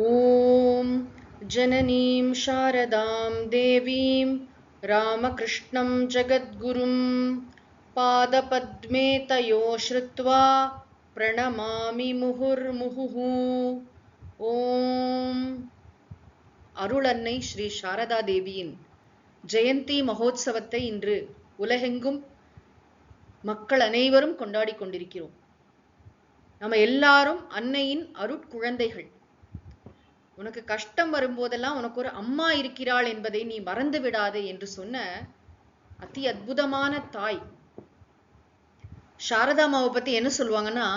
ॐ जननीं शारदां देवीं रामकृष्णं जगद्गुरुं पादपद्मे तयो श्रुत्वा प्रणमामि मुहुर्मुहुः ॐ அருளன்னை ஸ்ரீ சாரதா தேவியின் ஜெயந்தி மகோத்சவத்தை இன்று உலகெங்கும் மக்கள் அனைவரும் கொண்டாடி கொண்டிருக்கிறோம் நம்ம எல்லாரும் அன்னையின் அருட்குழந்தைகள் உனக்கு கஷ்டம் வரும்போதெல்லாம் உனக்கு ஒரு அம்மா இருக்கிறாள் என்பதை நீ மறந்து விடாதே என்று சொன்ன அதி அற்புதமான தாய். சாரதா மாவை பத்தி என்ன சொல்லுவாங்கன்னா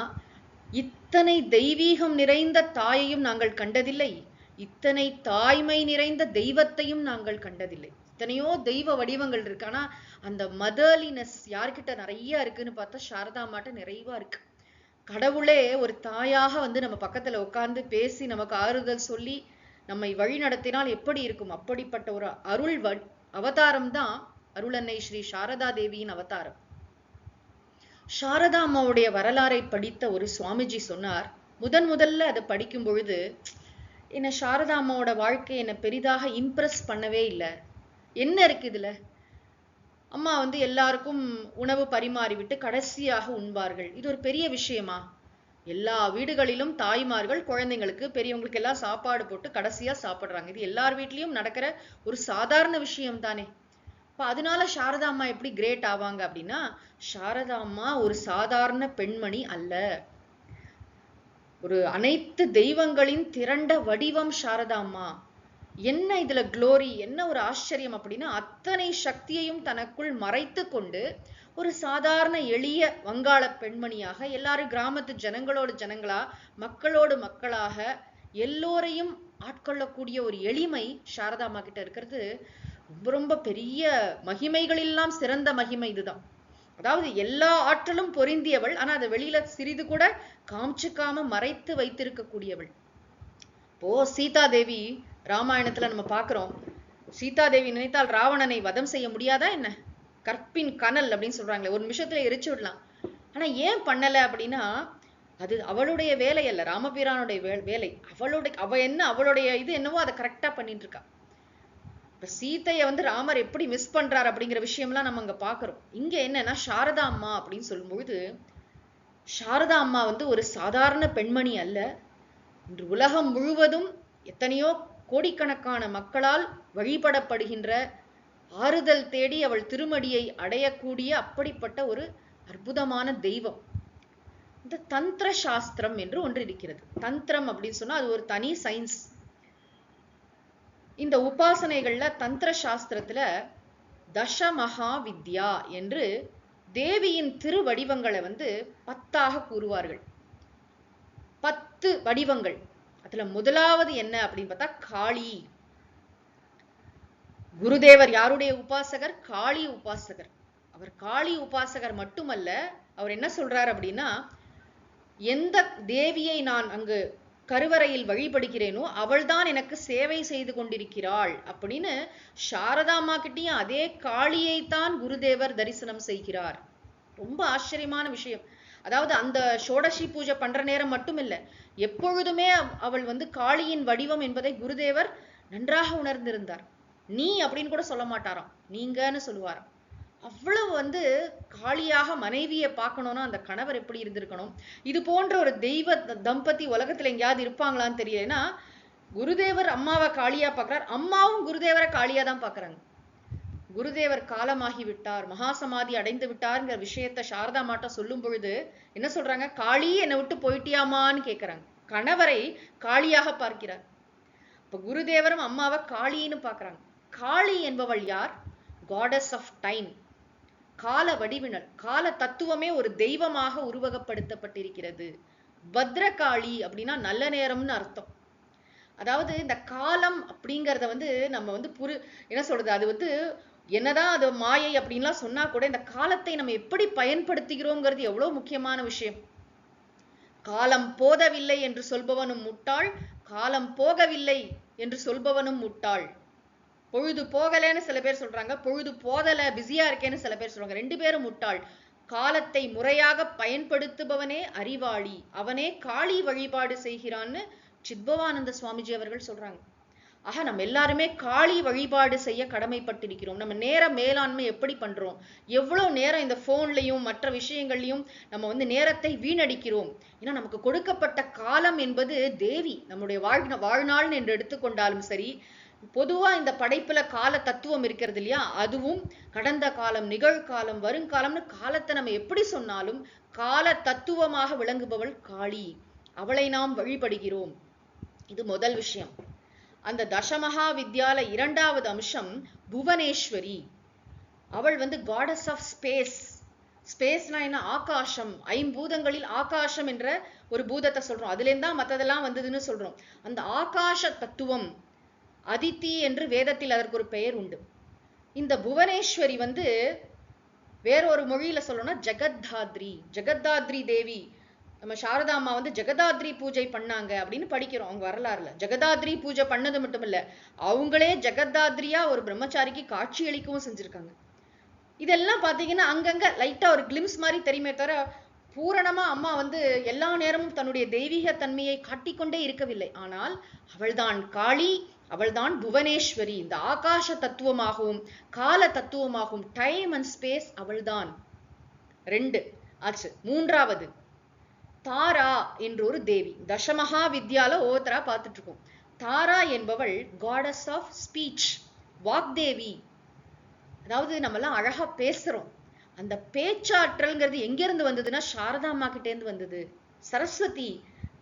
இத்தனை தெய்வீகம் நிறைந்த தாயையும் நாங்கள் கண்டதில்லை. இத்தனை தாய்மை நிறைந்த தெய்வத்தையும் நாங்கள் கண்டதில்லை. இத்தனையோ தெய்வ வடிவங்கள் இருக்கு. ஆனா அந்த மதர்லினஸ் யார்கிட்ட நிறைய இருக்குன்னு பார்த்தா சாரதா மாட்ட நிறைவா இருக்கு. கடவுளே ஒரு தாயாக வந்து நம்ம பக்கத்துல உட்கார்ந்து பேசி நமக்கு ஆறுதல் சொல்லி நம்மை வழி நடத்தினால் எப்படி இருக்கும்? அப்படிப்பட்ட ஒரு அருள் வ அவதாரம் தான் அருளன்னை ஸ்ரீ சாரதா தேவியின் அவதாரம். சாரதா அம்மாவுடைய வரலாறை படித்த ஒரு சுவாமிஜி சொன்னார் முதன் முதல்ல அதை படிக்கும் பொழுது என்ன சாரதா அம்மாவோட வாழ்க்கை என்னை பெரிதாக இம்ப்ரெஸ் பண்ணவே இல்லை. என்ன இருக்கு இதுல? அம்மா வந்து எல்லாருக்கும் உணவு பரிமாறிவிட்டு கடைசியாக உண்பார்கள். இது ஒரு பெரிய விஷயமா? எல்லா வீடுகளிலும் தாய்மார்கள் குழந்தைங்களுக்கு பெரியவங்களுக்கு எல்லாம் சாப்பாடு போட்டு கடைசியா சாப்பிடுறாங்க. இது எல்லார் வீட்லயும் நடக்கிற ஒரு சாதாரண விஷயம் தானே இப்ப அதனால சாரதா அம்மா எப்படி கிரேட் ஆவாங்க அப்படின்னா சாரதா அம்மா ஒரு சாதாரண பெண்மணி அல்ல. ஒரு அனைத்து தெய்வங்களின் திரண்ட வடிவம் சாரதா அம்மா. என்ன இதுல குளோரி என்ன ஒரு ஆச்சரியம் அப்படின்னா அத்தனை சக்தியையும் தனக்குள் மறைத்து கொண்டு ஒரு சாதாரண எளிய வங்காள பெண்மணியாக எல்லாரும் கிராமத்து ஜனங்களோடு ஜனங்களா மக்களோடு மக்களாக எல்லோரையும் ஆட்கொள்ளக்கூடிய ஒரு எளிமை சாரதா கிட்ட இருக்கிறது. ரொம்ப ரொம்ப பெரிய மகிமைகளெல்லாம் சிறந்த மகிமை இதுதான். அதாவது எல்லா ஆற்றலும் பொருந்தியவள் ஆனா அதை வெளியில சிறிது கூட காமிச்சுக்காம மறைத்து வைத்திருக்கக்கூடியவள். இப்போ சீதா தேவி ராமாயணத்துல நம்ம பாக்குறோம். சீதா தேவி நினைத்தால் ராவணனை வதம் செய்ய முடியாதா என்ன? கற்பின் கனல் அப்படின்னு சொல்றாங்களே ஒரு நிமிஷத்துல எரிச்சு விடலாம். ஆனா ஏன் பண்ணல அப்படின்னா அது அவளுடைய வேலை அல்ல ராமபிரானுடைய வே வேலை. அவளுடைய அவ என்ன அவளுடைய இது என்னவோ அதை கரெக்டா பண்ணிட்டு இருக்கா. இப்ப சீதைய வந்து ராமர் எப்படி மிஸ் பண்றாரு அப்படிங்கிற விஷயம்லாம் நம்ம அங்க பாக்குறோம். இங்க என்னன்னா சாரதா அம்மா அப்படின்னு சொல்லும்பொழுது சாரதா அம்மா வந்து ஒரு சாதாரண பெண்மணி அல்ல. இன்று உலகம் முழுவதும் எத்தனையோ கோடிக்கணக்கான மக்களால் வழிபடப்படுகின்ற ஆறுதல் தேடி அவள் திருமடியை அடையக்கூடிய அப்படிப்பட்ட ஒரு அற்புதமான தெய்வம். இந்த தந்திர சாஸ்திரம் என்று ஒன்று இருக்கிறது. தந்திரம் அப்படின்னு சொன்னா அது ஒரு தனி சயின்ஸ் இந்த உபாசனைகள்ல தந்திர சாஸ்திரத்துல தசமகா வித்யா என்று தேவியின் திருவடிவங்களை வந்து பத்தாக கூறுவார்கள். பத்து வடிவங்கள். அதுல முதலாவது என்ன அப்படின்னு பார்த்தா காளி. குருதேவர் யாருடைய உபாசகர்? காளி உபாசகர். அவர் காளி உபாசகர் மட்டுமல்ல அவர் என்ன சொல்றார் அப்படின்னா எந்த தேவியை நான் அங்கு கருவறையில் வழிபடுகிறேனோ அவள்தான் எனக்கு சேவை செய்து கொண்டிருக்கிறாள் அப்படின்னு சாரதாமா கிட்டேயும் அதே காளியைத்தான் குருதேவர் தரிசனம் செய்கிறார். ரொம்ப ஆச்சரியமான விஷயம். அதாவது அந்த ஷோடசி பூஜை பண்ற நேரம் மட்டும் இல்ல எப்பொழுதுமே அவள் வந்து காளியின் வடிவம் என்பதை குருதேவர் நன்றாக உணர்ந்திருந்தார். நீ அப்படின்னு கூட சொல்ல மாட்டாராம். நீங்கன்னு சொல்லுவாராம். அவ்வளவு வந்து காளியாக மனைவியை பார்க்கணும்னா அந்த கணவர் எப்படி இருந்திருக்கணும்? இது போன்ற ஒரு தெய்வ தம்பதி உலகத்துல எங்கேயாவது இருப்பாங்களான்னு தெரியலன்னா குருதேவர் அம்மாவை காளியா பாக்குறார் அம்மாவும் குருதேவரை காளியா தான் பாக்குறாங்க குருதேவர் காலமாகி விட்டார் மகாசமாதி அடைந்து விட்டார்ங்கிற விஷயத்த சாரதா மாட்டா சொல்லும் பொழுது என்ன சொல்றாங்க? காளி என்னை விட்டு போயிட்டியாமான்னு கேக்குறாங்க. கணவரை காளியாக பார்க்கிறார். இப்ப குருதேவரும் அம்மாவை காளின்னு பாக்குறாங்க காளி என்பவள் யார்? காடஸ் ஆஃப் டைம் கால வடிவினல் கால தத்துவமே ஒரு தெய்வமாக உருவகப்படுத்தப்பட்டிருக்கிறது. பத்ரகாளி அப்படின்னா நல்ல நேரம்னு அர்த்தம். அதாவது இந்த காலம் அப்படிங்கிறத வந்து நம்ம வந்து புரு என்ன சொல்றது? அது வந்து என்னதான் அது மாயை அப்படின்லாம் சொன்னா கூட இந்த காலத்தை நம்ம எப்படி பயன்படுத்துகிறோங்கிறது எவ்வளவு முக்கியமான விஷயம். காலம் போதவில்லை என்று சொல்பவனும் முட்டாள் காலம் போகவில்லை என்று சொல்பவனும் முட்டாள். பொழுது போகலைன்னு சில பேர் சொல்றாங்க பொழுது போதல பிஸியா இருக்கேன்னு சில பேர் சொல்றாங்க ரெண்டு பேரும் முட்டாள். காலத்தை முறையாக பயன்படுத்துபவனே அறிவாளி அவனே காளி வழிபாடு செய்கிறான்னு சித்பவானந்த சுவாமிஜி அவர்கள் சொல்றாங்க. ஆக நம்ம எல்லாருமே காளி வழிபாடு செய்ய கடமைப்பட்டிருக்கிறோம். நம்ம நேர மேலாண்மை எப்படி பண்றோம்? எவ்வளவு நேரம் இந்த போன்லயும் மற்ற விஷயங்கள்லயும் நம்ம வந்து நேரத்தை வீணடிக்கிறோம்? ஏன்னா நமக்கு கொடுக்கப்பட்ட காலம் என்பது தேவி. நம்முடைய வாழ் வாழ்நாள் என்று எடுத்துக்கொண்டாலும் சரி பொதுவா இந்த படைப்புல கால தத்துவம் இருக்கிறது இல்லையா? அதுவும் கடந்த காலம் நிகழ்காலம் வருங்காலம்னு காலத்தை நம்ம எப்படி சொன்னாலும் கால தத்துவமாக விளங்குபவள் காளி. அவளை நாம் வழிபடுகிறோம். இது முதல் விஷயம். அந்த தசமகா வித்யால இரண்டாவது அம்சம் புவனேஸ்வரி. அவள் வந்து காடஸ் ஆஃப் ஸ்பேஸ் ஸ்பேஸ்னா என்ன? ஆகாசம் ஐம்பூதங்களில் ஆகாசம் என்ற ஒரு பூதத்தை சொல்றோம். அதுலேருந்து தான் மத்ததெல்லாம் வந்ததுன்னு சொல்றோம். அந்த ஆகாச தத்துவம் அதித்தி என்று வேதத்தில் அதற்கு ஒரு பெயர் உண்டு. இந்த புவனேஸ்வரி வந்து வேறொரு மொழியில சொல்லணும்னா ஜெகத்தாத்ரி. ஜெகத்தாத்ரி தேவி. நம்ம சாரதா அம்மா வந்து ஜெகதாத்ரி பூஜை பண்ணாங்க அப்படின்னு படிக்கிறோம் அவங்க வரலாறுல. ஜெகதாத்ரி பூஜை பண்ணது மட்டும் இல்ல அவங்களே ஜெகதாத்ரியா ஒரு பிரம்மச்சாரிக்கு காட்சி அளிக்கவும் செஞ்சிருக்காங்க. இதெல்லாம் பாத்தீங்கன்னா அங்கங்க லைட்டா ஒரு கிளிம்ஸ் மாதிரி தெரியுமே தவிர பூரணமா அம்மா வந்து எல்லா நேரமும் தன்னுடைய தெய்வீக தன்மையை காட்டிக்கொண்டே இருக்கவில்லை. ஆனால் அவள்தான் காளி அவள்தான் புவனேஸ்வரி. இந்த ஆகாச தத்துவமாகவும் கால தத்துவமாகவும் டைம் அண்ட் ஸ்பேஸ் அவள்தான். ரெண்டு. ஆச்சு. மூன்றாவது. தாரா என்ற ஒரு தேவி. தசமகா வித்யால ஒவ்வொருத்தரா பார்த்துட்டு இருக்கோம் தாரா என்பவள் காடஸ் ஆஃப் ஸ்பீச் வாக்தேவி. அதாவது நம்மலாம் அழகா பேசுறோம். அந்த பேச்சாற்றல்ங்கிறது எங்க இருந்து வந்ததுன்னா சாரதா அம்மா கிட்டேருந்து வந்தது. சரஸ்வதி.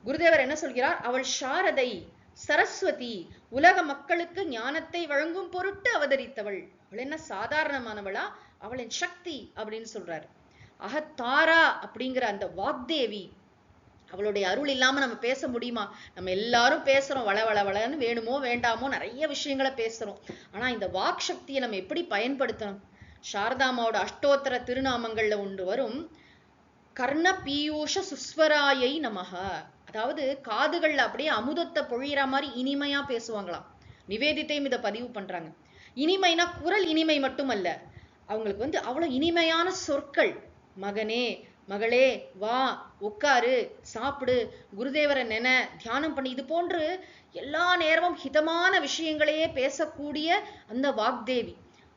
குருதேவர் என்ன சொல்கிறார்? அவள் சாரதை சரஸ்வதி உலக மக்களுக்கு ஞானத்தை வழங்கும் பொருட்டு அவதரித்தவள். அவள் என்ன சாதாரணமானவளா? அவளின் சக்தி அப்படின்னு சொல்றாரு. ஆக தாரா அப்படிங்கிற அந்த வாக்தேவி அவளுடைய அருள் இல்லாம நம்ம பேச முடியுமா? நம்ம எல்லாரும் பேசுறோம் வள வள வளன்னு வேணுமோ வேண்டாமோ நிறைய விஷயங்களை பேசுறோம். ஆனா இந்த வாக் சக்தியை நம்ம எப்படி பயன்படுத்தணும்? சாரதாமாவோட அஷ்டோத்தர திருநாமங்கள்ல ஒன்று வரும் கர்ண பீயூஷ சுஸ்வராயை நமக அதாவது காதுகள்ல அப்படியே அமுதத்தை பொழியிற மாதிரி இனிமையா பேசுவாங்களாம். நிவேதித்தையும் இதை பதிவு பண்றாங்க. இனிமைனா குரல் இனிமை மட்டுமல்ல அவங்களுக்கு வந்து அவ்வளவு இனிமையான சொற்கள். மகனே மகளே வா உட்காரு சாப்பிடு குருதேவரை நென தியானம் பண்ணி. இது போன்று எல்லா நேரமும் ஹிதமான விஷயங்களையே பேசக்கூடிய அந்த வாக்தேவி.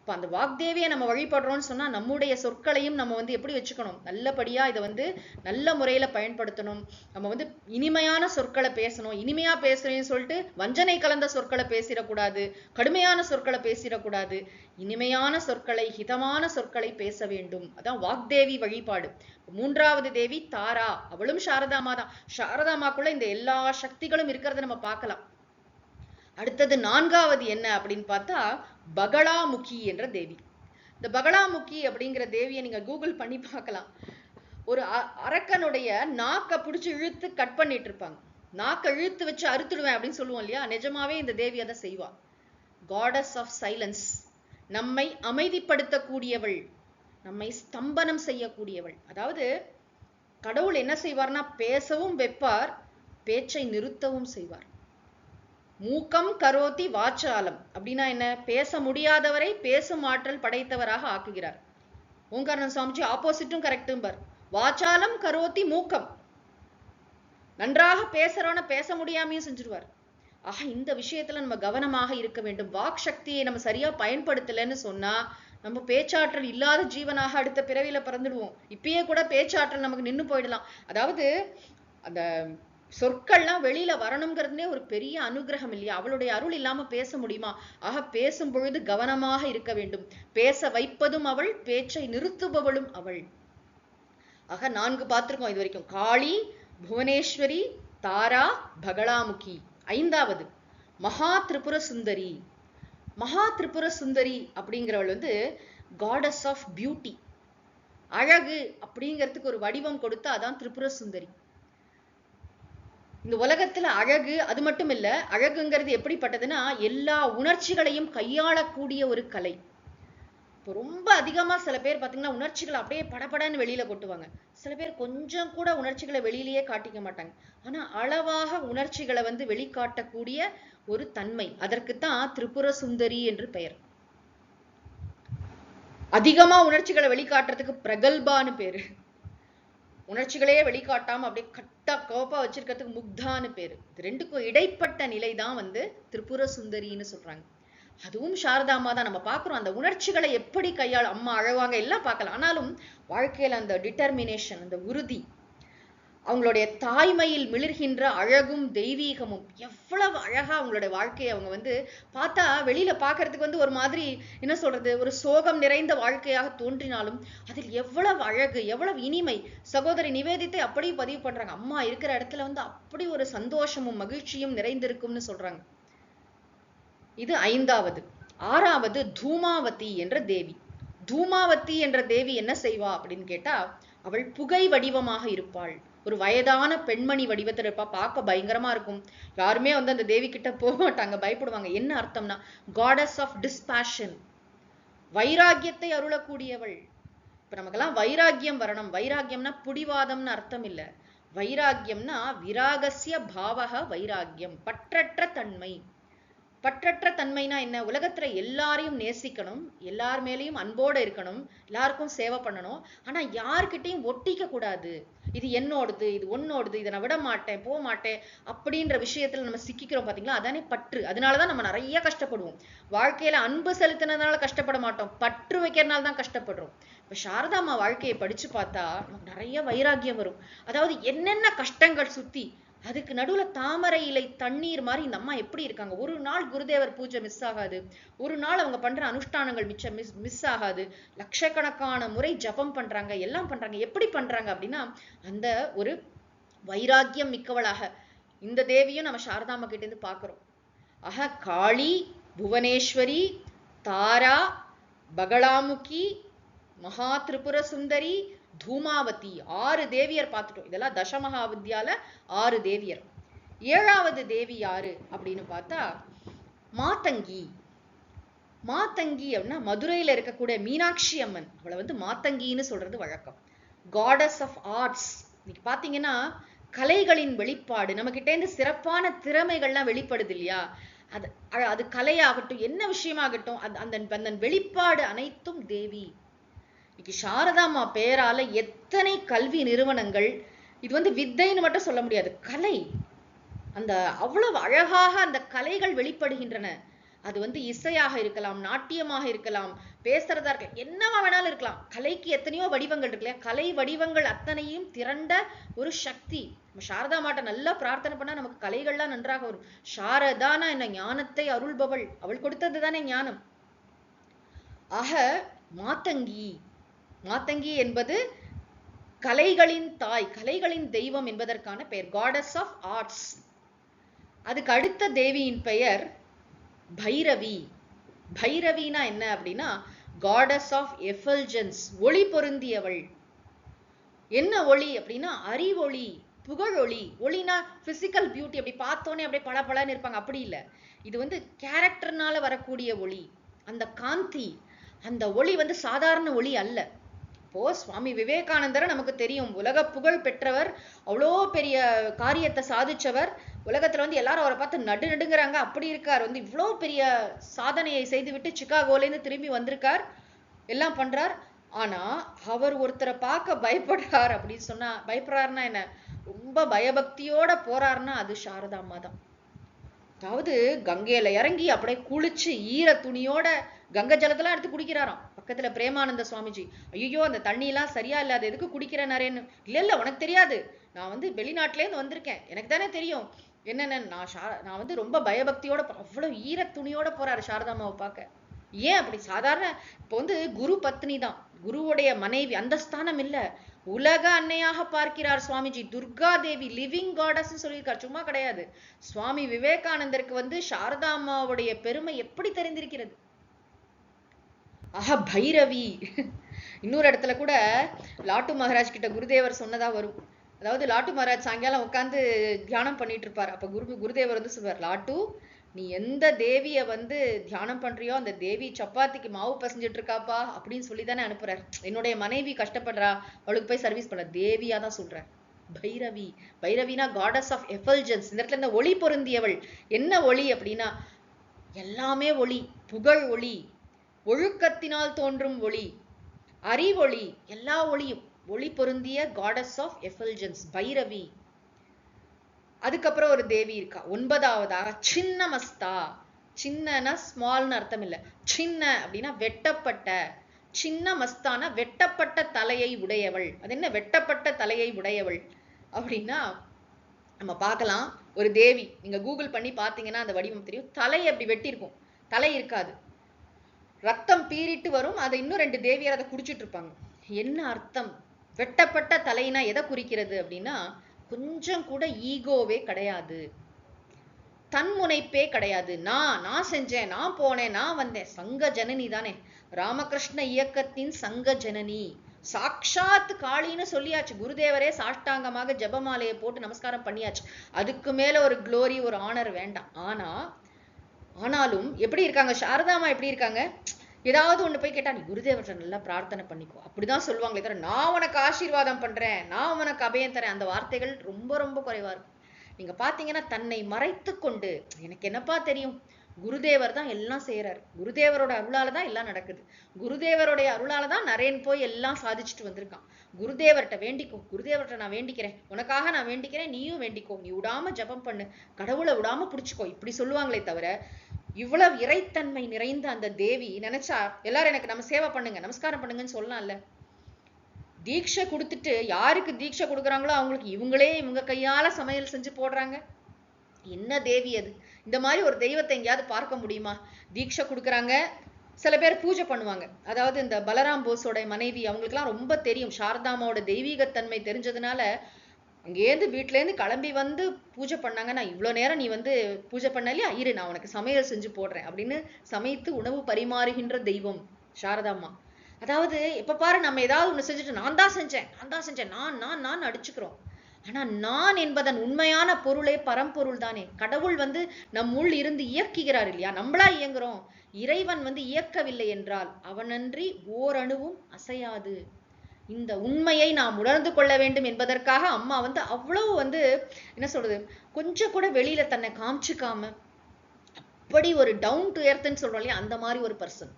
இப்போ அந்த வாக்தேவியை நம்ம வழிபடுறோம்னு சொன்னா நம்முடைய சொற்களையும் நம்ம வந்து எப்படி வச்சுக்கணும்? நல்லபடியா இதை வந்து நல்ல முறையில பயன்படுத்தணும். நம்ம வந்து இனிமையான சொற்களை பேசணும். இனிமையா பேசுறேன்னு சொல்லிட்டு வஞ்சனை கலந்த சொற்களை பேசிடக்கூடாது. கடுமையான சொற்களை பேசிடக்கூடாது. இனிமையான சொற்களை ஹிதமான சொற்களை பேச வேண்டும். அதான் வாக்தேவி வழிபாடு. மூன்றாவது தேவி தாரா. அவளும் சாரதாமா தான். சாரதாமாக்குள்ள இந்த எல்லா சக்திகளும் இருக்கிறத நம்ம பார்க்கலாம். அடுத்தது நான்காவது என்ன அப்படின்னு பார்த்தா பகலாமுகி என்ற தேவி. இந்த பகலாமுகி அப்படிங்கிற தேவியை நீங்க கூகுள் பண்ணி பார்க்கலாம். ஒரு அ- அரக்கனுடைய நாக்கை பிடிச்சி இழுத்து கட் பண்ணிட்டு இருப்பாங்க நாக்கை இழுத்து வச்சு அறுத்துடுவேன் அப்படின்னு சொல்லுவோம் இல்லையா? நிஜமாவே இந்த தேவி அதை செய்வா. காடஸ் ஆஃப் சைலன்ஸ் நம்மை அமைதிப்படுத்தக்கூடியவள். நம்மை ஸ்தம்பனம் செய்யக்கூடியவள். அதாவது கடவுள் என்ன செய்வார்னா பேசவும் வைப்பார் பேச்சை நிறுத்தவும் செய்வார். மூக்கம் கரோதி வாச்சாலம். அப்படின்னா என்ன? பேச முடியாதவரை பேசும் ஆற்றல் படைத்தவராக ஆக்குகிறார். ஓங்காரன் சுவாமிஜி ஆப்போசிட்டும் கரெக்டும் பார். வாச்சாலம் கரோதி மூக்கம். நன்றாக பேசுறவன பேச முடியாமையும் செஞ்சிருவார். ஆக இந்த விஷயத்துல நம்ம கவனமாக இருக்க வேண்டும். வாக் சக்தியை நம்ம சரியா பயன்படுத்தலைன்னு சொன்னா நம்ம பேச்சாற்றல் இல்லாத ஜீவனாக அடுத்த பிறவியில பிறந்துடுவோம். இப்பயே கூட பேச்சாற்றல் நமக்கு நின்று போயிடலாம். அதாவது அந்த சொற்கள்லாம் வெளியில வரணுங்கிறதுனே ஒரு பெரிய அனுகிரகம் இல்லையா? அவளுடைய அருள் இல்லாம பேச முடியுமா? ஆக பேசும் பொழுது கவனமாக இருக்க வேண்டும். பேச வைப்பதும் அவள் பேச்சை நிறுத்துபவளும் அவள். ஆக நான்கு பார்த்திருக்கோம் இது வரைக்கும். காளி புவனேஸ்வரி தாரா பகலாமுகி ஐந்தாவது மகா திரிபுர சுந்தரி. மகா திரிபுர சுந்தரி அப்படிங்கிறவள் வந்து காடஸ் ஆஃப் பியூட்டி அழகு அப்படிங்கிறதுக்கு ஒரு வடிவம் கொடுத்தா அதான் திரிபுர சுந்தரி. இந்த உலகத்துல அழகு அது மட்டும் இல்ல அழகுங்கிறது எப்படிப்பட்டதுன்னா எல்லா உணர்ச்சிகளையும் கையாளக்கூடிய ஒரு கலை. இப்போ ரொம்ப அதிகமா சில பேர் பாத்தீங்கன்னா உணர்ச்சிகளை அப்படியே படபடன்னு வெளியில கொட்டுவாங்க. சில பேர் கொஞ்சம் கூட உணர்ச்சிகளை வெளியிலேயே காட்டிக்க மாட்டாங்க. ஆனா அளவாக உணர்ச்சிகளை வந்து வெளிக்காட்டக்கூடிய ஒரு தன்மை. அதற்குத்தான் திரிபுர சுந்தரி என்று பெயர். அதிகமா உணர்ச்சிகளை வெளிக்காட்டுறதுக்கு பிரகல்பான்னு பேரு. உணர்ச்சிகளே வெளிக்காட்டாம அப்படியே கட்டா கோப்பா வச்சிருக்கிறதுக்கு முக்தான்னு பேரு. இது ரெண்டுக்கும் இடைப்பட்ட நிலை தான் வந்து திரிபுர சுந்தரின்னு சொல்றாங்க. அதுவும் சாரதாம்மா தான். நம்ம பார்க்குறோம் அந்த உணர்ச்சிகளை எப்படி கையாள் அம்மா அழவாங்க எல்லாம் பார்க்கலாம். ஆனாலும் வாழ்க்கையில அந்த டிட்டர்மினேஷன் அந்த உறுதி அவங்களுடைய தாய்மையில் மிளிர்கின்ற அழகும் தெய்வீகமும். எவ்வளவு அழகாக அவங்களுடைய வாழ்க்கையை அவங்க வந்து பார்த்தா வெளியில் பார்க்கறதுக்கு வந்து ஒரு மாதிரி என்ன சொல்கிறது ஒரு சோகம் நிறைந்த வாழ்க்கையாக தோன்றினாலும் அதில் எவ்வளவு அழகு எவ்வளவு இனிமை. சகோதரி நிவேதித்தை அப்படியே பதிவு பண்ணுறாங்க அம்மா இருக்கிற இடத்துல வந்து அப்படி ஒரு சந்தோஷமும் மகிழ்ச்சியும் நிறைந்திருக்கும்னு சொல்கிறாங்க இது ஐந்தாவது. ஆறாவது தூமாவதி என்ற தேவி. தூமாவதி என்ற தேவி என்ன செய்வா அப்படின்னு கேட்டா அவள் புகை வடிவமாக இருப்பாள். ஒரு வயதான பெண்மணி வடிவத்தில் இருப்பா. பார்க்க பயங்கரமா இருக்கும். யாருமே வந்து அந்த தேவி கிட்ட போக மாட்டாங்க. பயப்படுவாங்க. என்ன அர்த்தம்னா காடஸ் ஆஃப் டிஸ்பேஷன் வைராக்கியத்தை அருளக்கூடியவள். இப்ப நமக்கெல்லாம் வைராக்கியம் வரணும். வைராக்கியம்னா புடிவாதம்னு அர்த்தம் இல்ல. வைராக்கியம்னா விராகசிய பாவக வைராக்கியம். பற்றற்ற தன்மை. பற்றற்ற தன்மைனா என்ன? உலகத்துல எல்லாரையும் நேசிக்கணும் எல்லார் மேலேயும் அன்போடு இருக்கணும் எல்லாருக்கும் சேவை பண்ணணும். ஆனா யார்கிட்டயும் ஒட்டிக்க கூடாது. இது என்னோடது இது உன்னோடது இதை நான் விட மாட்டேன் போக மாட்டேன் அப்படின்ற விஷயத்துல நம்ம சிக்கிக்கிறோம் பாத்தீங்களா? அதானே பற்று. அதனாலதான் நம்ம நிறைய கஷ்டப்படுவோம். வாழ்க்கையில அன்பு செலுத்தினதுனால கஷ்டப்பட மாட்டோம். பற்று வைக்கிறதுனால தான் கஷ்டப்படுறோம். இப்ப சாரதாம்மா வாழ்க்கையை படிச்சு பார்த்தா நமக்கு நிறைய வைராக்கியம் வரும். அதாவது என்னென்ன கஷ்டங்கள் சுத்தி அதுக்கு நடுவில் தாமரை இலை தண்ணீர் மாதிரி இந்த அம்மா எப்படி இருக்காங்க? ஒரு நாள் குருதேவர் பூஜை மிஸ் ஆகாது. ஒரு நாள் அவங்க பண்ற அனுஷ்டானங்கள் மிச்சம் மிஸ் மிஸ் ஆகாது. லட்சக்கணக்கான முறை ஜபம் பண்றாங்க எல்லாம் பண்றாங்க. எப்படி பண்றாங்க அப்படின்னா அந்த ஒரு வைராக்கியம் மிக்கவளாக இந்த தேவியும் நம்ம சாரதாம்மா கிட்டேருந்து பார்க்குறோம் பாக்குறோம். ஆக காளி புவனேஸ்வரி தாரா பகலாமுகி மகா திரிபுர சுந்தரி தூமாவதி ஆறு தேவியர் பார்த்துட்டோம். இதெல்லாம் தசமகா வித்யால ஆறு தேவியர். ஏழாவது தேவி யாரு அப்படின்னு பார்த்தா மாத்தங்கி. மாத்தங்கி அப்படின்னா மதுரையில இருக்கக்கூடிய மீனாட்சி அம்மன். அவளை வந்து மாத்தங்கின்னு சொல்றது வழக்கம். காடஸ் ஆஃப் ஆர்ட்ஸ் இன்னைக்கு பாத்தீங்கன்னா கலைகளின் வெளிப்பாடு. நம்ம கிட்ட இருந்து சிறப்பான திறமைகள்லாம் வெளிப்படுது இல்லையா? அது அது கலையாகட்டும் என்ன விஷயமாகட்டும் அந்த அந்த வெளிப்பாடு அனைத்தும் தேவி. இன்னைக்கு சாரதாமா பேரால எத்தனை கல்வி நிறுவனங்கள் இது வந்து வித்தைன்னு மட்டும் சொல்ல முடியாது கலை. அந்த அவ்வளவு அழகாக அந்த கலைகள் வெளிப்படுகின்றன. அது வந்து இசையாக இருக்கலாம் நாட்டியமாக இருக்கலாம் பேசுறதா இருக்கலாம் என்னவா வேணாலும் இருக்கலாம். கலைக்கு எத்தனையோ வடிவங்கள் இருக்கு இல்லையா? கலை வடிவங்கள் அத்தனையும் திரண்ட ஒரு சக்தி. நம்ம சாரதா மாட்ட நல்லா பிரார்த்தனை பண்ணா நமக்கு கலைகள்லாம் நன்றாக வரும். சாரதானா என்ன ஞானத்தை அருள்பவள். அவள் கொடுத்தது தானே ஞானம். ஆக மாத்தங்கி மாத்தங்கி என்பது கலைகளின் தாய் கலைகளின் தெய்வம் என்பதற்கான பெயர் காடஸ் ஆஃப் ஆர்ட்ஸ் அதுக்கு அடுத்த தேவியின் பெயர் பைரவி. பைரவினா என்ன அப்படின்னா காடஸ் ஆஃப் எஃபல்ஜன்ஸ் ஒளி பொருந்தியவள். என்ன ஒளி அப்படின்னா அறிவொளி புகழொளி. ஒளினா பிசிக்கல் பியூட்டி அப்படி பார்த்தோன்னே அப்படியே பளபளன்னு இருப்பாங்க. அப்படி இல்லை. இது வந்து கேரக்டர்னால வரக்கூடிய ஒளி. அந்த காந்தி அந்த ஒளி வந்து சாதாரண ஒளி அல்ல. அப்போ சுவாமி விவேகானந்தரை நமக்கு தெரியும் உலக புகழ் பெற்றவர் அவ்வளோ பெரிய காரியத்தை சாதிச்சவர். உலகத்துல வந்து எல்லாரும் அவரை பார்த்து நடு நடுங்கிறாங்க. அப்படி இருக்கார். வந்து இவ்வளோ பெரிய சாதனையை செய்துவிட்டு சிக்காகோலேருந்து திரும்பி வந்திருக்கார். எல்லாம் பண்றார். ஆனா அவர் ஒருத்தரை பார்க்க பயப்படுறார் அப்படின்னு சொன்னா பயப்படுறாருன்னா என்ன? ரொம்ப பயபக்தியோட போறாருன்னா அது சாரதா தான். அதாவது கங்கையில இறங்கி அப்படியே குளிச்சு ஈர துணியோட கங்கை ஜலத்தெல்லாம் எடுத்து குடிக்கிறாராம். பக்கத்துல பிரேமானந்த சுவாமிஜி. ஐயோ அந்த தண்ணி எல்லாம் சரியா இல்லாத எதுக்கு குடிக்கிறேனாரேன்னு இல்ல இல்ல உனக்கு தெரியாது. நான் வந்து வெளிநாட்டிலேருந்து வந்திருக்கேன். எனக்கு தானே தெரியும். என்னென்ன நான் ஷா நான் வந்து ரொம்ப பயபக்தியோட அவ்வளோ அவ்வளவு ஈர துணியோட போறாரு சாரதாமாவை பார்க்க. ஏன் அப்படி? சாதாரண இப்போ வந்து குரு பத்னி தான். குருவுடைய மனைவி அந்த ஸ்தானம் இல்ல. உலக அன்னையாக பார்க்கிறார் சுவாமிஜி. துர்கா தேவி லிவிங் காடஸ் சொல்லியிருக்கார். சும்மா கிடையாது. சுவாமி விவேகானந்தருக்கு வந்து சாரதா அம்மாவுடைய பெருமை எப்படி தெரிந்திருக்கிறது? ஆஹா பைரவி. இன்னொரு இடத்துல கூட லாட்டு மகாராஜ் கிட்ட குருதேவர் சொன்னதா வரும். அதாவது லாட்டு மகாராஜ் சாயங்காலம் உட்காந்து தியானம் பண்ணிட்டு இருப்பார். அப்ப குரு குருதேவர் வந்து சொல்வார் லாட்டு நீ எந்த தேவிய வந்து தியானம் பண்றியோ அந்த தேவி சப்பாத்திக்கு மாவு பசஞ்சிட்டு இருக்காப்பா அப்படின்னு சொல்லி தானே அனுப்புறார். என்னுடைய மனைவி கஷ்டப்படுறா அவளுக்கு போய் சர்வீஸ் பண்ண தேவியா தான் சொல்றார். பைரவி. பைரவினா காடஸ் ஆஃப் எஃபல்ஜன்ஸ் இந்த இடத்துல இந்த ஒளி பொருந்தியவள். என்ன ஒளி அப்படின்னா எல்லாமே ஒளி புகழ் ஒளி. ஒழுக்கத்தினால் தோன்றும் ஒளி. அறிவொளி எல்லா ஒளியும். ஒளி பொருந்திய காடஸ் ஆஃப் எஃபல்ஜன்ஸ் பைரவி. அதுக்கப்புறம் ஒரு தேவி இருக்கா. ஒன்பதாவதாக சின்னமஸ்தா. சின்னனா ஸ்மால்னு அர்த்தம் இல்லை சின்ன அப்படின்னா வெட்டப்பட்ட. சின்ன மஸ்தானா வெட்டப்பட்ட தலையை உடையவள். அது என்ன? வெட்டப்பட்ட தலையை உடையவள். அப்படின்னா நம்ம பார்க்கலாம். ஒரு தேவி நீங்க கூகுள் பண்ணி பார்த்தீங்கன்னா அந்த வடிவம் தெரியும். தலை அப்படி வெட்டியிருக்கும். தலை இருக்காது. ரத்தம் பீறிட்டு வரும். அதை இன்னும் ரெண்டு தேவியார் அதை குடிச்சிட்டு இருப்பாங்க. என்ன அர்த்தம்? வெட்டப்பட்ட தலைனா எதை குறிக்கிறது அப்படின்னா கொஞ்சம் கூட ஈகோவே கிடையாது. தன்முனைப்பே கிடையாது. நான் நான் செஞ்சேன் நான் போனேன் நான் வந்தேன். சங்க ஜனனி தானே. ராமகிருஷ்ண இயக்கத்தின் சங்க ஜனனி. சாக்ஷாத் காளின்னு சொல்லியாச்சு. குருதேவரே சாஷ்டாங்கமாக ஜபமாலையை போட்டு நமஸ்காரம் பண்ணியாச்சு. அதுக்கு மேல ஒரு க்ளோரி ஒரு ஆனர் வேண்டாம். ஆனா ஆனாலும் எப்படி இருக்காங்க? சாரதாமா எப்படி இருக்காங்க? ஏதாவது ஒன்று போய் கேட்டா நீ குருதேவர்கிட்ட நல்லா பிரார்த்தனை பண்ணிக்கோ. அப்படிதான் சொல்லுவாங்களே தவிர நான் உனக்கு ஆசீர்வாதம் பண்றேன். நான் உனக்கு அபயம் தரேன். அந்த வார்த்தைகள் ரொம்ப ரொம்ப குறைவா இருக்கும். நீங்க பாத்தீங்கன்னா தன்னை மறைத்து கொண்டு எனக்கு என்னப்பா தெரியும்? குருதேவர் தான் எல்லாம் செய்யறாரு குருதேவரோட அருளால தான் எல்லாம் நடக்குது. குருதேவருடைய அருளால தான் நரேன் போய் எல்லாம் சாதிச்சுட்டு வந்திருக்கான். குருதேவர்கிட்ட வேண்டிக்கோ. குருதேவர்கிட்ட நான் வேண்டிக்கிறேன். உனக்காக நான் வேண்டிக்கிறேன். நீயும் வேண்டிக்கோ. நீ விடாம ஜெபம் பண்ணு. கடவுளை விடாம புடிச்சுக்கோ. இப்படி சொல்லுவாங்களே தவிர இவ்வளவு இறைத்தன்மை நிறைந்த அந்த தேவி நினைச்சா எல்லாரும் எனக்கு நம்ம சேவை பண்ணுங்க நமஸ்காரம் பண்ணுங்கன்னு சொல்லலாம்ல. தீட்சை கொடுத்துட்டு யாருக்கு தீட்சை கொடுக்குறாங்களோ அவங்களுக்கு இவங்களே இவங்க கையால சமையல் செஞ்சு போடுறாங்க. என்ன தேவி அது? இந்த மாதிரி ஒரு தெய்வத்தை எங்கேயாவது பார்க்க முடியுமா? தீட்சை கொடுக்குறாங்க. சில பேர் பூஜை பண்ணுவாங்க. அதாவது இந்த பலராம் போஸோட மனைவி அவங்களுக்குலாம் ரொம்ப தெரியும். சாரதாமாவோட தெய்வீகத்தன்மை தெரிஞ்சதுனால அங்கேருந்து வீட்டிலேருந்து கிளம்பி வந்து பூஜை பண்ணாங்கன்னா இவ்வளோ நேரம் நீ வந்து பூஜை பண்ணலையா? இரு நான் உனக்கு சமையல் செஞ்சு போடுறேன் அப்படின்னு சமைத்து உணவு பரிமாறுகின்ற தெய்வம் சாரதாம்மா அதாவது எப்போ பாரு நம்ம ஏதாவது ஒன்று செஞ்சுட்டு நான் தான் செஞ்சேன் நான் தான் செஞ்சேன் நான் நான் நான் அடிச்சுக்கிறோம் ஆனால் நான் என்பதன் உண்மையான பொருளே பரம்பொருள் தானே. கடவுள் வந்து நம்முள் இருந்து இயக்குகிறார் இல்லையா? நம்மளா இயங்குறோம். இறைவன் வந்து இயக்கவில்லை என்றால் அவனன்றி ஓரணுவும் அசையாது. இந்த உண்மையை நாம் உணர்ந்து கொள்ள வேண்டும் என்பதற்காக அம்மா வந்து அவ்வளவு வந்து என்ன சொல்றது கொஞ்சம் கூட வெளியில தன்னை காமிச்சுக்காம அப்படி ஒரு டவுன் டு எர்த்துன்னு சொல்றோம் இல்லையா அந்த மாதிரி ஒரு பர்சன்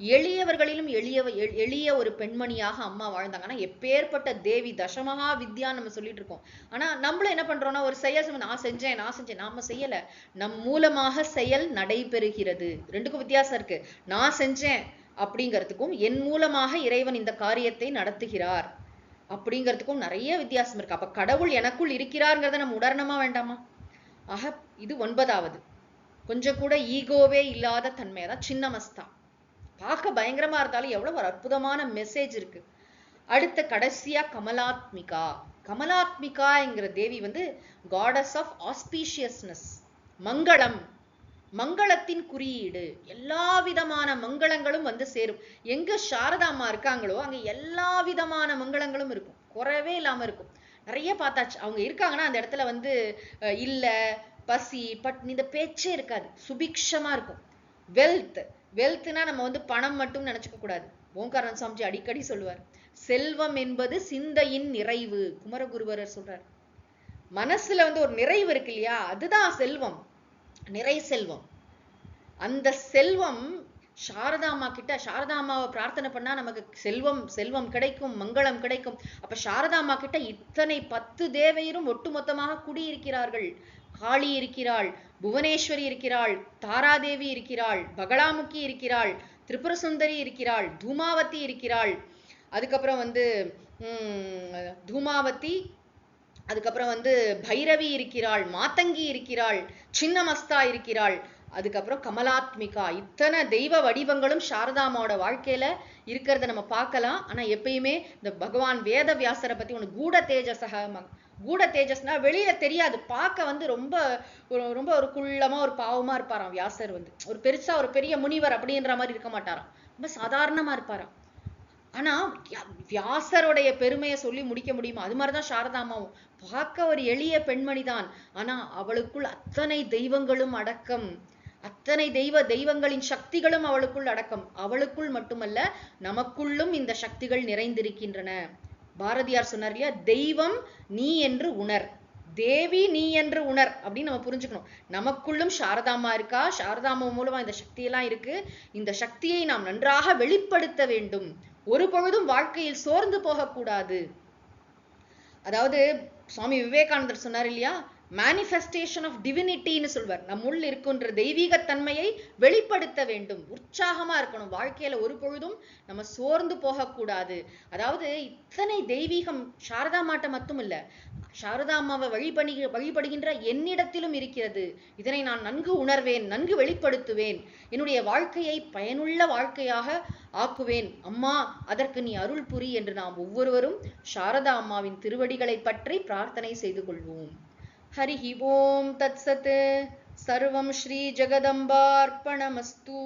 எளியவர்களிலும் எளிய எ- எளிய ஒரு பெண்மணியாக அம்மா வாழ்ந்தாங்க. ஆனா எப்பேற்பட்ட தேவி தசமகா வித்யா நம்ம சொல்லிட்டு இருக்கோம். ஆனா நம்மளும் என்ன பண்றோம்னா ஒரு செயல் நான் செஞ்சேன் நான் செஞ்சேன் நாம செய்யல. நம் மூலமாக செயல் நடைபெறுகிறது. ரெண்டுக்கும் வித்தியாசம் இருக்கு. நான் செஞ்சேன் அப்படிங்கிறதுக்கும் என் மூலமாக இறைவன் இந்த காரியத்தை நடத்துகிறார் அப்படிங்கிறதுக்கும் நிறைய வித்தியாசம் இருக்கு. அப்ப கடவுள் எனக்குள் இருக்கிறார்ங்கிறத நம்ம உதாரணமா வேண்டாமா? ஆக இது ஒன்பதாவது. கொஞ்சம் கூட ஈகோவே இல்லாத தன்மை தான் சின்னமஸ்தா பார்க்க பயங்கரமா இருந்தாலும் எவ்வளவு ஒரு அற்புதமான மெசேஜ் இருக்கு. அடுத்த கடைசியா கமலாத்மிகா. கமலாத்மிகாங்கிற தேவி வந்து காடஸ் ஆஃப் ஆஸ்பீஷியஸ்னஸ் மங்களம் மங்களத்தின் குறியீடு. எல்லா விதமான மங்களங்களும் வந்து சேரும். எங்க சாரதாம்மா இருக்காங்களோ அங்க எல்லா விதமான மங்களங்களும் இருக்கும். குறைவே இல்லாம இருக்கும். நிறைய பார்த்தாச்சு. அவங்க இருக்காங்கன்னா அந்த இடத்துல வந்து இல்லை இல்ல பசி பட் இந்த பேச்சே இருக்காது. சுபிக்ஷமா இருக்கும். வெல்த் வெல்த்னா நம்ம வந்து பணம் மட்டும் நினைச்சுக்க கூடாது. ஓங்காரன் சாமிஜி அடிக்கடி சொல்லுவார். செல்வம் என்பது சிந்தையின் நிறைவு. குமரகுருவரர் சொல்றார். மனசுல வந்து ஒரு நிறைவு இருக்கு இல்லையா? அதுதான் செல்வம். நிறை செல்வம். அந்த செல்வம் சாரதாமா கிட்ட சாரதாமாவை பிரார்த்தனை பண்ணா நமக்கு செல்வம் செல்வம் கிடைக்கும் மங்களம் கிடைக்கும். அப்ப சாரதாமா கிட்ட இத்தனை பத்து தேவையரும் ஒட்டுமொத்தமாக குடியிருக்கிறார்கள். காளி இருக்கிறாள் புவனேஸ்வரி இருக்கிறாள் தாராதேவி இருக்கிறாள் பகலாமுக்கி இருக்கிறாள் திரிபுரசுந்தரி இருக்கிறாள் தூமாவதி இருக்கிறாள். அதுக்கப்புறம் வந்து தூமாவதி அதுக்கப்புறம் வந்து பைரவி இருக்கிறாள் மாத்தங்கி இருக்கிறாள் சின்னமஸ்தா இருக்கிறாள். அதுக்கப்புறம் கமலாத்மிகா. இத்தனை தெய்வ வடிவங்களும் சாரதாமாவோட வாழ்க்கையில இருக்கிறத நம்ம பார்க்கலாம். ஆனா எப்பயுமே இந்த பகவான் வேத வியாசரை பத்தி ஒண்ணு கூட தேஜசக கூட தேஜஸ்னா வெளியில தெரியாது. பார்க்க வந்து ரொம்ப ஒரு ரொம்ப ஒரு குள்ளமா ஒரு பாவமா இருப்பாராம் வியாசர் வந்து. ஒரு பெருசா ஒரு பெரிய முனிவர் அப்படின்ற மாதிரி இருக்க மாட்டாராம். ரொம்ப சாதாரணமா இருப்பாராம். ஆனால் வியாசருடைய பெருமையை சொல்லி முடிக்க முடியுமா? அது மாதிரிதான் சாரதாமாவும் பார்க்க ஒரு எளிய பெண்மணி தான் ஆனா அவளுக்குள் அத்தனை தெய்வங்களும் அடக்கம். அத்தனை தெய்வ தெய்வங்களின் சக்திகளும் அவளுக்குள் அடக்கம். அவளுக்குள் மட்டுமல்ல நமக்குள்ளும் இந்த சக்திகள் நிறைந்திருக்கின்றன. பாரதியார் சொன்னார் இல்லையா? தெய்வம் நீ என்று உணர். தேவி நீ என்று உணர். அப்படின்னு நம்ம புரிஞ்சுக்கணும். நமக்குள்ளும் சாரதாமா இருக்கா? சாரதாமா மூலமா இந்த சக்தியெல்லாம் இருக்கு. இந்த சக்தியை நாம் நன்றாக வெளிப்படுத்த வேண்டும். ஒரு பொழுதும் வாழ்க்கையில் சோர்ந்து போகக்கூடாது. அதாவது சுவாமி விவேகானந்தர் சொன்னார் இல்லையா? மேனிஃபெஸ்டேஷன் ஆஃப் டிவினிட்டின்னு சொல்வார். நம்முள் இருக்கின்ற தெய்வீக தன்மையை வெளிப்படுத்த வேண்டும். உற்சாகமா இருக்கணும். வாழ்க்கையில ஒரு பொழுதும் நம்ம சோர்ந்து போகக்கூடாது. அதாவது இத்தனை தெய்வீகம் சாரதா மாட்ட மட்டும் இல்ல சாரதா அம்மாவை வழிபணி வழிபடுகின்ற என்னிடத்திலும் இருக்கிறது. இதனை நான் நன்கு உணர்வேன் நன்கு வெளிப்படுத்துவேன். என்னுடைய வாழ்க்கையை பயனுள்ள வாழ்க்கையாக ஆக்குவேன். அம்மா அதற்கு நீ அருள் புரி என்று நாம் ஒவ்வொருவரும் சாரதா அம்மாவின் திருவடிகளை பற்றி பிரார்த்தனை செய்து கொள்வோம். हरिः तत्सत तत्सत् सर्वं श्रीजगदम्बार्पणमस्तु।